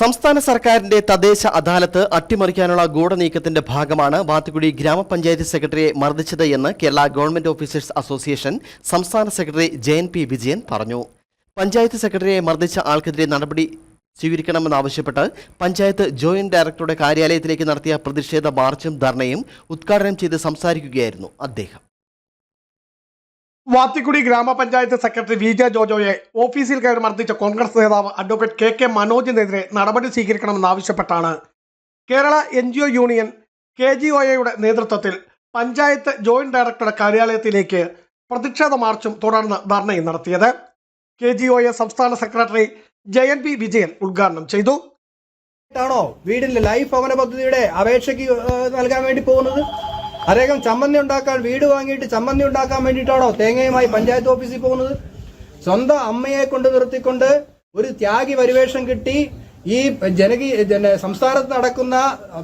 സംസ്ഥാന സർക്കാരിന്റെ തദ്ദേശ അദാലത്ത് അട്ടിമറിക്കാനുള്ള ഗൂഢനീക്കത്തിന്റെ ഭാഗമാണ് വാത്തുകുടി ഗ്രാമപഞ്ചായത്ത് സെക്രട്ടറിയെ മർദ്ദിച്ചത് എന്ന് കേരള ഗവൺമെന്റ് ഓഫീസേഴ്സ് അസോസിയേഷൻ സംസ്ഥാന സെക്രട്ടറി ജയൻ പി വിജയൻ പറഞ്ഞു. പഞ്ചായത്ത് സെക്രട്ടറിയെ മർദ്ദിച്ച ആൾക്കെതിരെ നടപടി സ്വീകരിക്കണമെന്നാവശ്യപ്പെട്ട് പഞ്ചായത്ത് ജോയിന്റ് ഡയറക്ടറുടെ കാര്യാലയത്തിലേക്ക് നടത്തിയ പ്രതിഷേധ മാർച്ചും ധർണയും ഉദ്ഘാടനം ചെയ്ത് സംസാരിക്കുകയായിരുന്നു അദ്ദേഹം. വാത്തിക്കുടി ഗ്രാമപഞ്ചായത്ത് സെക്രട്ടറി വി ജെ ജോജോയെ ഓഫീസിൽ കയറി മർദ്ദിച്ച കോൺഗ്രസ് നേതാവ് അഡ്വക്കേറ്റ് കെ കെ മനോജിനെതിരെ നടപടി സ്വീകരിക്കണമെന്നാവശ്യപ്പെട്ടാണ് Kerala N G O union K G O എയുടെ നേതൃത്വത്തിൽ പഞ്ചായത്ത് ജോയിന്റ് ഡയറക്ടറുടെ കാര്യാലയത്തിലേക്ക് പ്രതിഷേധ മാർച്ചും തുടർന്ന് ധർണയും നടത്തിയത്. കെ ജി ഒ എ സംസ്ഥാന സെക്രട്ടറി ജയൻ പി വിജയൻ ഉദ്ഘാടനം ചെയ്തു. ാണോ വീടിന്റെ ലൈഫ് ഭവന പദ്ധതിയുടെ അപേക്ഷയ്ക്ക് നൽകാൻ വേണ്ടി പോകുന്നത്? അദ്ദേഹം ചമ്മന്തി ഉണ്ടാക്കാൻ വീട് വാങ്ങിയിട്ട് ചമ്മന്തി ഉണ്ടാക്കാൻ വേണ്ടിയിട്ടാണോ തേങ്ങയുമായി പഞ്ചായത്ത് ഓഫീസിൽ പോകുന്നത്? സ്വന്തം അമ്മയെ കൊണ്ട് നിർത്തിക്കൊണ്ട് ഒരു ത്യാഗി പരിവേഷം കിട്ടി. ഈ ജനകീയ ജന സംസ്ഥാനത്ത് നടക്കുന്ന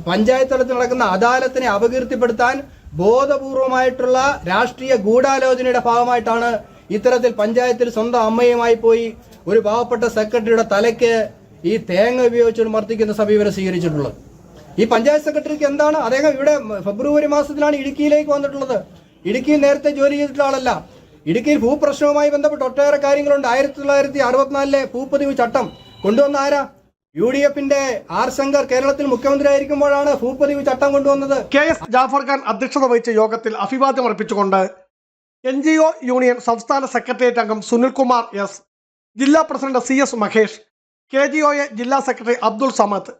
പഞ്ചായത്ത് തലത്തിൽ നടക്കുന്ന അദാലത്തിനെ അപകീർത്തിപ്പെടുത്താൻ ബോധപൂർവമായിട്ടുള്ള രാഷ്ട്രീയ ഗൂഢാലോചനയുടെ ഭാഗമായിട്ടാണ് ഇത്തരത്തിൽ പഞ്ചായത്തിൽ സ്വന്തം അമ്മയുമായി പോയി ഒരു പാവപ്പെട്ട സെക്രട്ടറിയുടെ തലയ്ക്ക് ഈ തേങ്ങ ഉപയോഗിച്ചുകൊണ്ട് മർദ്ദിക്കുന്ന സമീപനം സ്വീകരിച്ചിട്ടുള്ളത്. ഈ പഞ്ചായത്ത് സെക്രട്ടറിക്ക് എന്താണ് അദ്ദേഹം ഇവിടെ ഫെബ്രുവരി മാസത്തിലാണ് ഇടുക്കിയിലേക്ക് വന്നിട്ടുള്ളത്. ഇടുക്കിയിൽ നേരത്തെ ജോലി ചെയ്തിട്ടുള്ള ആളല്ല. ഇടുക്കിയിൽ ഭൂപ്രശ്നവുമായി ബന്ധപ്പെട്ട് ഒട്ടേറെ കാര്യങ്ങളുണ്ട്. ആയിരത്തി തൊള്ളായിരത്തി അറുപത്തിനാലിലെ ഭൂപ്പതിവ് ചട്ടം കൊണ്ടുവന്ന ആരാ? യു ഡി എഫിന്റെ ആർ ശങ്കർ കേരളത്തിൽ മുഖ്യമന്ത്രി ആയിരിക്കുമ്പോഴാണ് ഭൂപ്പതിവ് ചട്ടം കൊണ്ടുവന്നത്. കെ എസ് ജാഫർ ഖാൻ അധ്യക്ഷത വഹിച്ച യോഗത്തിൽ അഭിവാദ്യം അർപ്പിച്ചുകൊണ്ട് എൻ ജി ഒ യൂണിയൻ സംസ്ഥാന സെക്രട്ടേറിയറ്റ് അംഗം സുനിൽകുമാർ എസ് ജില്ലാ president C S Mahesh K G O ജില്ലാ സെക്രട്ടറി അബ്ദുൾ സമദ്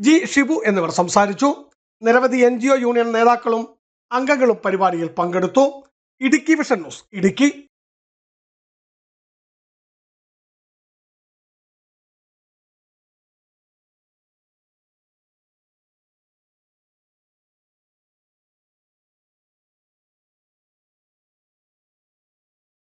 ജി ഷിബു എന്നിവർ സംസാരിച്ചു. നിരവധി എൻ യൂണിയൻ നേതാക്കളും അംഗങ്ങളും പരിപാടിയിൽ പങ്കെടുത്തു. Idukki vision news Idukki.